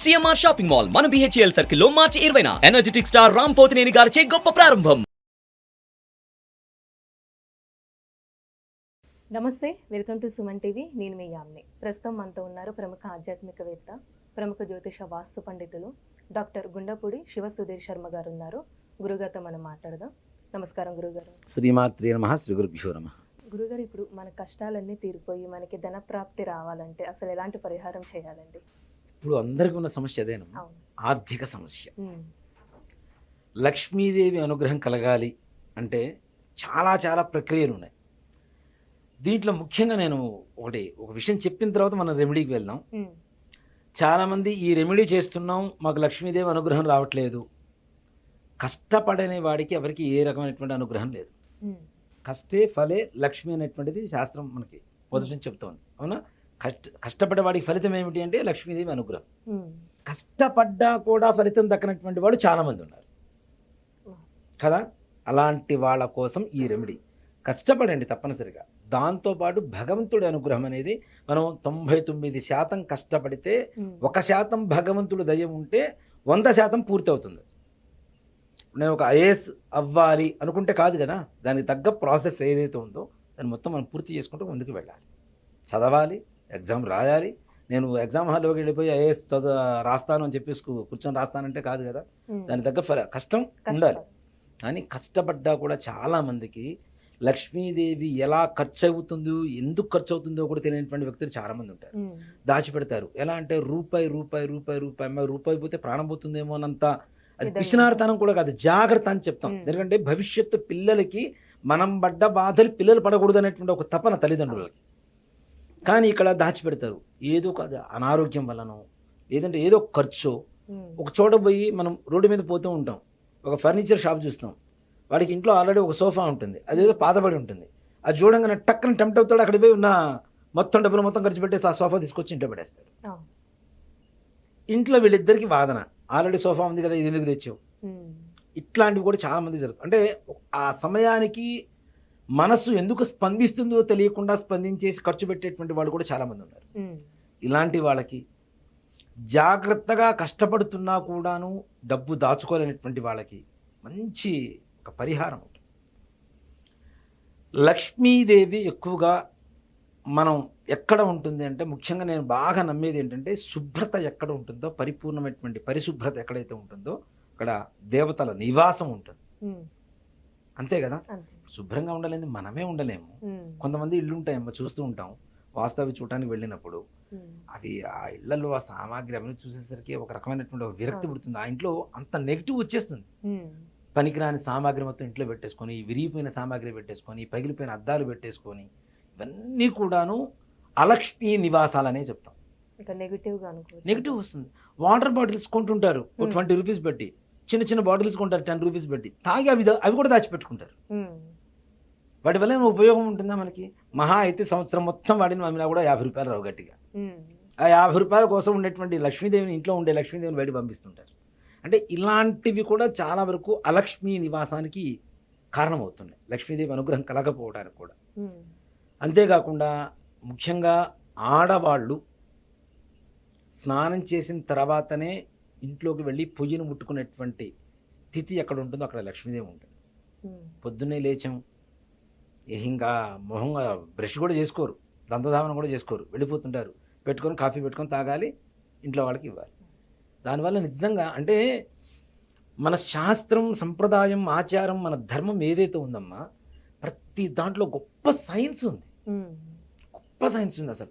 CMR shopping mall మన BHEL సర్కిల్లో మార్చి ఇరవైన. ఎనర్జెటిక్ స్టార్ రామ్ పోతినేని గారిచే గొప్ప ప్రారంభం. నమస్తే వెల్కమ్ టు సుమన్ టీవీ. నేను మీ యామ్ని. ప్రస్తుతం మనతో ఉన్నారు ప్రముఖ ఆధ్యాత్మికవేత్త ప్రముఖ జ్యోతిష వాస్తు పండితులు డాక్టర్ గుండపూడి శివ సుధీర్ శర్మ గారు ఉన్నారు. గురుగారితో మనం మాట్లాడదాం. నమస్కారం గురుగారు. శ్రీమాత్రి నమ శ్రీ గురుభ్యో నమ. గురుగారు ఇప్పుడు మన కష్టాలన్నీ తీరిపోయి మనకి ధన ప్రాప్తి రావాలంటే అసలు ఎలాంటి పరిహారం చేయాలండి? ఇప్పుడు అందరికీ ఉన్న సమస్య అదేనమ్మా అవును. ఆర్థిక సమస్య. లక్ష్మీదేవి అనుగ్రహం కలగాలి అంటే చాలా చాలా ప్రక్రియలు ఉన్నాయి. దీంట్లో ముఖ్యంగా నేను ఒకటి ఒక విషయం చెప్పిన తర్వాత మనం రెమెడీకి వెళ్దాం. చాలామంది ఈ రెమెడీ చేస్తున్నాం మాకు లక్ష్మీదేవి అనుగ్రహం రావట్లేదు. కష్టపడని వాడికి ఎవరికి ఏ రకమైనటువంటి అనుగ్రహం లేదు. కష్టే ఫలే లక్ష్మి అనేటువంటిది శాస్త్రం మనకి మొదటి చెప్తోంది. అవునా? కష్ట కష్టపడే వాడికి ఫలితం ఏమిటి అంటే లక్ష్మీదేవి అనుగ్రహం. కష్టపడ్డా కూడా ఫలితం దక్కనటువంటి వాళ్ళు చాలామంది ఉన్నారు. కదా? అలాంటి వాళ్ళ కోసం ఈ రెమెడీ కష్టపడండి తప్పనిసరిగా. దాంతోపాటు భగవంతుడి అనుగ్రహం అనేది మనం తొంభై తొమ్మిది శాతం కష్టపడితే ఒక శాతం భగవంతుడు దయ ఉంటే వంద శాతం పూర్తవుతుంది. నేను ఒక ఐఏఎస్ అవ్వాలి అనుకుంటే కాదు కదా? దానికి తగ్గ ప్రాసెస్ ఏదైతే ఉందో దాన్ని మొత్తం మనం పూర్తి చేసుకుంటూ ముందుకు వెళ్ళాలి. చదవాలి ఎగ్జామ్ రాయాలి. నేను ఎగ్జామ్ హాల్లోకి వెళ్ళిపోయి ఐఏఎస్ చదువు రాస్తాను అని చెప్పేసి కూర్చొని రాస్తానంటే కాదు కదా. దాని తగ్గ కష్టం ఉండాలి. కానీ కష్టపడ్డా కూడా చాలామందికి లక్ష్మీదేవి ఎలా ఖర్చు అవుతుందో ఎందుకు ఖర్చు అవుతుందో కూడా తెలియనటువంటి వ్యక్తులు చాలామంది ఉంటారు. దాచిపెడతారు. ఎలా అంటే రూపాయి రూపాయి రూపాయి రూపాయి అమ్మాయి రూపాయి పోతే ప్రాణం పోతుందేమో అన్నంత అది. పిసినారితనం కూడా కాదు. జాగ్రత్త అని చెప్తాం. ఎందుకంటే భవిష్యత్తు పిల్లలకి మనం పడ్డ బాధలు పిల్లలు పడకూడదు అనేటువంటి ఒక తపన తల్లిదండ్రులకి. కానీ ఇక్కడ దాచిపెడతారు. ఏదో కాదు అనారోగ్యం వల్లనో లేదంటే ఏదో ఖర్చు ఒక చోట పోయి మనం రోడ్డు మీద పోతూ ఉంటాం. ఒక ఫర్నిచర్ షాప్ చూస్తాం. వాడికి ఇంట్లో ఆల్రెడీ ఒక సోఫా ఉంటుంది. అదేదో పాతబడి ఉంటుంది. అది చూడంగానే టక్కన టెంప్ట్ అవుతాడు. అక్కడ పోయి ఉన్న మొత్తం డబ్బులు మొత్తం ఖర్చు పెట్టేసి ఆ సోఫా తీసుకొచ్చి ఇంట్లో పడేస్తాడు. ఇంట్లో వీళ్ళిద్దరికి వాదన. ఆల్రెడీ సోఫా ఉంది కదా ఇది ఎందుకు తెచ్చావు? ఇట్లాంటివి కూడా చాలా మంది జరుగుతుంది అంటే ఆ సమయానికి మనసు ఎందుకు స్పందిస్తుందో తెలియకుండా స్పందించేసి ఖర్చు పెట్టేటువంటి వాళ్ళు కూడా చాలా మంది ఉన్నారు. ఇలాంటి వాళ్ళకి జాగ్రత్తగా కష్టపడుతున్నా కూడాను డబ్బు దాచుకోలేనటువంటి వాళ్ళకి మంచి ఒక పరిహారం ఉంటుంది లక్ష్మీదేవి ఎక్కువగా మనం ఎక్కడ ఉంటుంది అంటే ముఖ్యంగా నేను బాగా నమ్మేది ఏంటంటే శుభ్రత ఎక్కడ ఉంటుందో పరిపూర్ణమైనటువంటి పరిశుభ్రత ఎక్కడైతే ఉంటుందో అక్కడ దేవతల నివాసం ఉంటుంది. అంతే కదా? శుభ్రంగా ఉండాలని మనమే ఉండలేము. కొంతమంది ఇల్లు ఉంటాయమ్మా చూస్తూ ఉంటాం. వాస్తవి చూడటానికి వెళ్ళినప్పుడు. అవి ఆ ఇళ్ళలో ఆ సామాగ్రి అవన్నీ చూసేసరికి ఒక రకమైనటువంటి విరక్తి. పుడుతుంది. ఆ ఇంట్లో అంత నెగిటివ్ వచ్చేస్తుంది. పనికిరాని సామాగ్రి మొత్తం ఇంట్లో పెట్టేసుకొని విరిగిపోయిన సామాగ్రి పెట్టేసుకొని పగిలిపోయిన అద్దాలు పెట్టేసుకొని ఇవన్నీ కూడాను అలక్ష్మీ నివాసాలనే చెప్తాం. నెగిటివ్ వస్తుంది. వాటర్ బాటిల్స్ కొంటుంటారు. ట్వంటీ రూపీస్ పెట్టి. చిన్న చిన్న బాటిల్స్ కొంటారు. టెన్ రూపీస్ పెట్టి. తాగి అవి అవి కూడా దాచిపెట్టుకుంటారు. వాటి వల్ల ఏమైనా ఉపయోగం ఉంటుందా మనకి? మహా అయితే సంవత్సరం మొత్తం వాడిన అమ్మినా కూడా యాభై రూపాయలు రావు గట్టిగా. ఆ యాభై రూపాయల కోసం ఉండేటువంటి లక్ష్మీదేవిని ఇంట్లో ఉండే లక్ష్మీదేవిని బయట పంపిస్తుంటారు. అంటే ఇలాంటివి కూడా చాలా వరకు అలక్ష్మీ నివాసానికి కారణమవుతున్నాయి. లక్ష్మీదేవి అనుగ్రహం కలగకపోవడానికి కూడా. అంతేకాకుండా ముఖ్యంగా ఆడవాళ్ళు స్నానం చేసిన తర్వాతనే ఇంట్లోకి వెళ్ళి పొయ్యిని ముట్టుకునేటువంటి స్థితి ఎక్కడ ఉంటుందో అక్కడ లక్ష్మీదేవి ఉంటుంది. పొద్దున్నే లేచాం ఇంకా మొహంగా బ్రష్ కూడా చేసుకోరు. దంతధావనం కూడా చేసుకోరు. వెళ్ళిపోతుంటారు. పెట్టుకొని కాఫీ పెట్టుకొని తాగాలి. ఇంట్లో వాళ్ళకి ఇవ్వాలి. దానివల్ల నిజంగా అంటే మన శాస్త్రం సంప్రదాయం ఆచారం మన ధర్మం ఏదైతే ఉందమ్మా ప్రతి దాంట్లో గొప్ప సైన్స్ ఉంది. గొప్ప సైన్స్ ఉంది అసలు.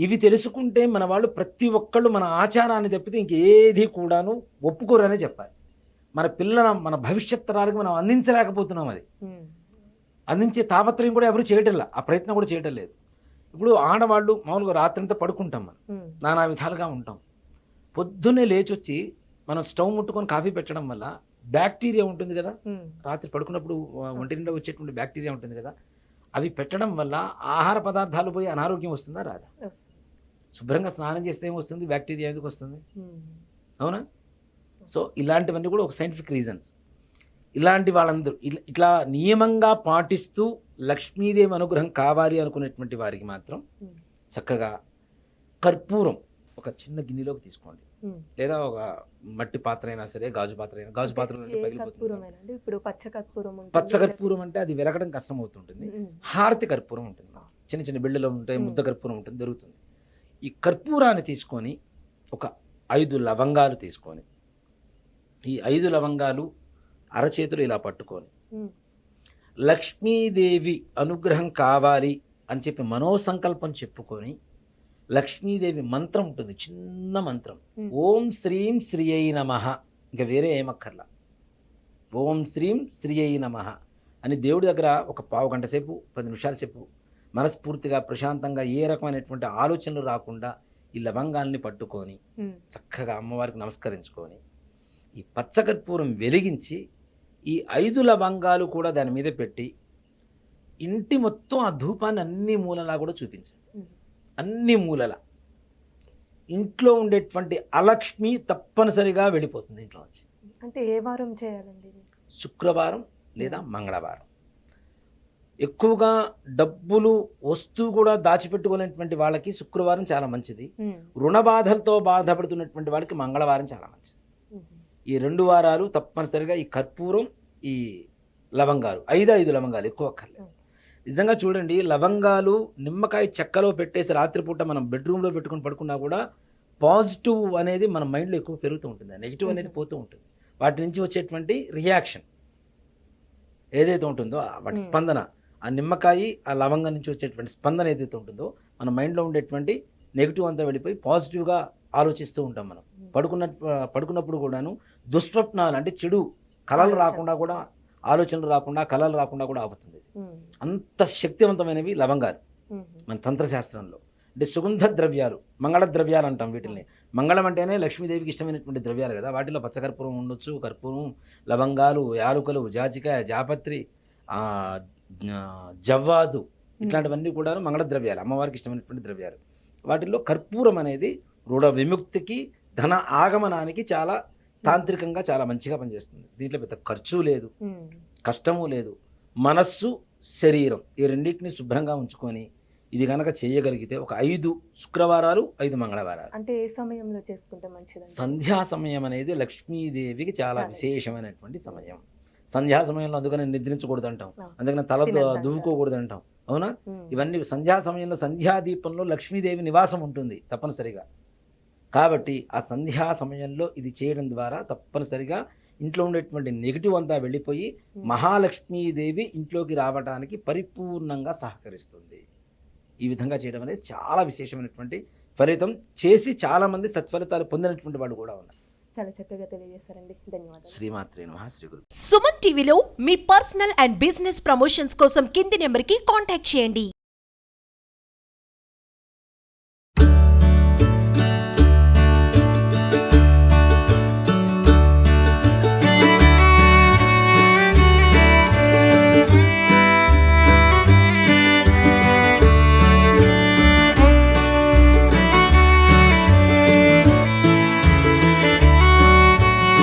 ఇవి తెలుసుకుంటే మన వాళ్ళు ప్రతి ఒక్కళ్ళు మన ఆచారాన్ని తప్పితే ఇంకేది కూడాను ఒప్పుకోరనే చెప్పాలి. మన పిల్లల మన భవిష్యత్ తరాలకు మనం అందించలేకపోతున్నాం అది. అందించే తాపత్రయం కూడా ఎవరు చేయటంలా. ఆ ప్రయత్నం కూడా చేయటం లేదు. ఇప్పుడు ఆడవాళ్ళు మామూలుగా రాత్రంతా పడుకుంటాం మనం. నానా విధాలుగా ఉంటాం. పొద్దున్నే లేచొచ్చి మనం స్టవ్ ముట్టుకొని కాఫీ పెట్టడం వల్ల బ్యాక్టీరియా ఉంటుంది కదా. రాత్రి పడుకున్నప్పుడు ఒంటి నిండా వచ్చేటువంటి బ్యాక్టీరియా ఉంటుంది కదా. అవి పెట్టడం వల్ల ఆహార పదార్థాలు పోయి అనారోగ్యం వస్తుందా? రాదా. శుభ్రంగా స్నానం చేస్తే ఏమొస్తుంది? బ్యాక్టీరియా ఎందుకు వస్తుంది? అవునా? సో ఇలాంటివన్నీ కూడా ఒక సైంటిఫిక్ రీజన్స్ ఇలాంటి వాళ్ళందరూ ఇట్లా- ఇట్లా నియమంగా పాటిస్తూ లక్ష్మీదేవి అనుగ్రహం కావాలి అనుకునేటువంటి వారికి మాత్రం చక్కగా కర్పూరం ఒక చిన్న గిన్నెలోకి తీసుకోండి. లేదా ఒక మట్టి పాత్ర అయినా సరే గాజు పాత్ర అయినా గాజు పాత్ర ఏ నుండి పగిలిపోతుంది కర్పూరమేనండి ఇప్పుడు పచ్చ కర్పూరం అంటే అది వెలగడం కష్టం అవుతుంటుంది హారతి కర్పూరం ఉంటుంది. చిన్న చిన్న బిళ్ళలో ఉంటాయి. ముద్ద కర్పూరం ఉంటుంది దొరుకుతుంది. ఈ కర్పూరాన్ని తీసుకొని ఒక ఐదు లవంగాలు తీసుకొని ఈ ఐదు లవంగాలు అరచేతులు ఇలా పట్టుకొని. లక్ష్మీదేవి అనుగ్రహం కావాలి అని చెప్పి మనోసంకల్పం చెప్పుకొని లక్ష్మీదేవి మంత్రం ఉంటుంది చిన్న మంత్రం. ఓం శ్రీం శ్రీ అయి నమ. ఇంకా వేరే ఏమక్కర్లా. ఓం శ్రీం శ్రీ అయి నమ అని దేవుడి దగ్గర ఒక పావు గంట సేపు పది నిమిషాల సేపు మనస్ఫూర్తిగా ప్రశాంతంగా ఏ రకమైనటువంటి ఆలోచనలు రాకుండా ఈ లవంగాల్ని పట్టుకొని చక్కగా అమ్మవారికి నమస్కరించుకొని ఈ పచ్చకర్పూరం వెలిగించి ఈ ఐదు లవంగాలు కూడా దాని మీద పెట్టి ఇంటి మొత్తం ఆ ధూపాన్ని అన్ని మూలలా కూడా చూపించండి. అన్ని మూలల. ఇంట్లో ఉండేటువంటి అలక్ష్మి తప్పనిసరిగా వెళ్ళిపోతుంది ఇంట్లో నుంచి. అంటే ఏ వారం చేయాలండి? శుక్రవారం లేదా మంగళవారం. ఎక్కువగా డబ్బులు వస్తూ కూడా దాచిపెట్టుకునేటువంటి వాళ్ళకి శుక్రవారం చాలా మంచిది. రుణ బాధలతో బాధపడుతున్నటువంటి వాళ్ళకి మంగళవారం చాలా మంచిది. ఈ రెండు వారాలు తప్పనిసరిగా ఈ కర్పూరం ఈ లవంగాలు ఐదు ఐదు లవంగాలు ఎక్కువ అక్కర్లేదు. నిజంగా చూడండి లవంగాలు నిమ్మకాయ చెక్కలో పెట్టేసి రాత్రిపూట మనం బెడ్రూమ్లో పెట్టుకొని పడుకున్నా కూడా పాజిటివ్ అనేది మన మైండ్లో ఎక్కువ పెరుగుతూ ఉంటుంది. నెగిటివ్ అనేది పోతూ ఉంటుంది. వాటి నుంచి వచ్చేటువంటి రియాక్షన్ ఏదైతే ఉంటుందో వాటి. స్పందన ఆ నిమ్మకాయ ఆ లవంగం నుంచి వచ్చేటువంటి స్పందన ఏదైతే ఉంటుందో మన మైండ్లో ఉండేటువంటి నెగిటివ్ అంతా వెళ్ళిపోయి పాజిటివ్గా ఆలోచిస్తూ ఉంటాం మనం. పడుకున్న పడుకున్నప్పుడు కూడాను దుస్వప్నాలు అంటే చెడు కళలు. రాకుండా కూడా ఆలోచనలు రాకుండా కళలు రాకుండా కూడా ఆపుతుంది. అంత శక్తివంతమైనవి లవంగాలు. మన తంత్రశాస్త్రంలో. అంటే సుగంధ ద్రవ్యాలు మంగళ ద్రవ్యాలు అంటాం వీటిని మంగళం అంటేనే లక్ష్మీదేవికి ఇష్టమైనటువంటి ద్రవ్యాలు కదా. వాటిలో పచ్చకర్పూరం ఉండొచ్చు కర్పూరం లవంగాలు యాలుకలు జాజికాయ జాపత్రి జవ్వాదు ఇట్లాంటివన్నీ కూడా మంగళ ద్రవ్యాలు అమ్మవారికి ఇష్టమైనటువంటి ద్రవ్యాలు. వాటిల్లో కర్పూరం అనేది రుణ విముక్తికి ధన ఆగమనానికి చాలా తాంత్రికంగా చాలా మంచిగా పనిచేస్తుంది. దీంట్లో పెద్ద ఖర్చు లేదు. కష్టము లేదు. మనస్సు శరీరం ఈ రెండింటిని శుభ్రంగా ఉంచుకొని ఇది కనుక చేయగలిగితే ఒక ఐదు శుక్రవారాలు ఐదు మంగళవారాలు. అంటే ఏ సమయంలో చేసుకుంటే మంచిదండి? సంధ్యా సమయం అనేది లక్ష్మీదేవికి చాలా విశేషమైనటువంటి సమయం. సంధ్యా సమయంలో అందుకని నిద్రించకూడదు అంటాం. అందుకని తల. దువ్వుకోకూడదు అంటాం అవునా? ఇవన్నీ సంధ్యా సమయంలో సంధ్యాదీపంలో లక్ష్మీదేవి నివాసం ఉంటుంది తప్పనిసరిగా. కాబట్టి ఆ సంధ్యా సమయంలో ఇది చేయడం ద్వారా తప్పనిసరిగా ఇంట్లో ఉండేటువంటి నెగిటివ్ అంతా వెళ్ళిపోయి. మహాలక్ష్మీదేవి ఇంట్లోకి రావడానికి పరిపూర్ణంగా సహకరిస్తుంది. ఈ విధంగా చేయడం అనేది చాలా విశేషమైనటువంటి ఫలితం చేసి చాలా మంది సత్ఫలితాలు పొందినటువంటి వాడు కూడా ఉన్నారు. చాలా చక్కగా తెలియజేశారండి. ధన్యవాదాలు. శ్రీమాత్రే నమ శ్రీ గురు సుమన్ టీవీలో మీ పర్సనల్ అండ్ బిజినెస్ ప్రమోషన్స్ కోసం కింది నెంబర్కి కాంటాక్ట్ చేయండి.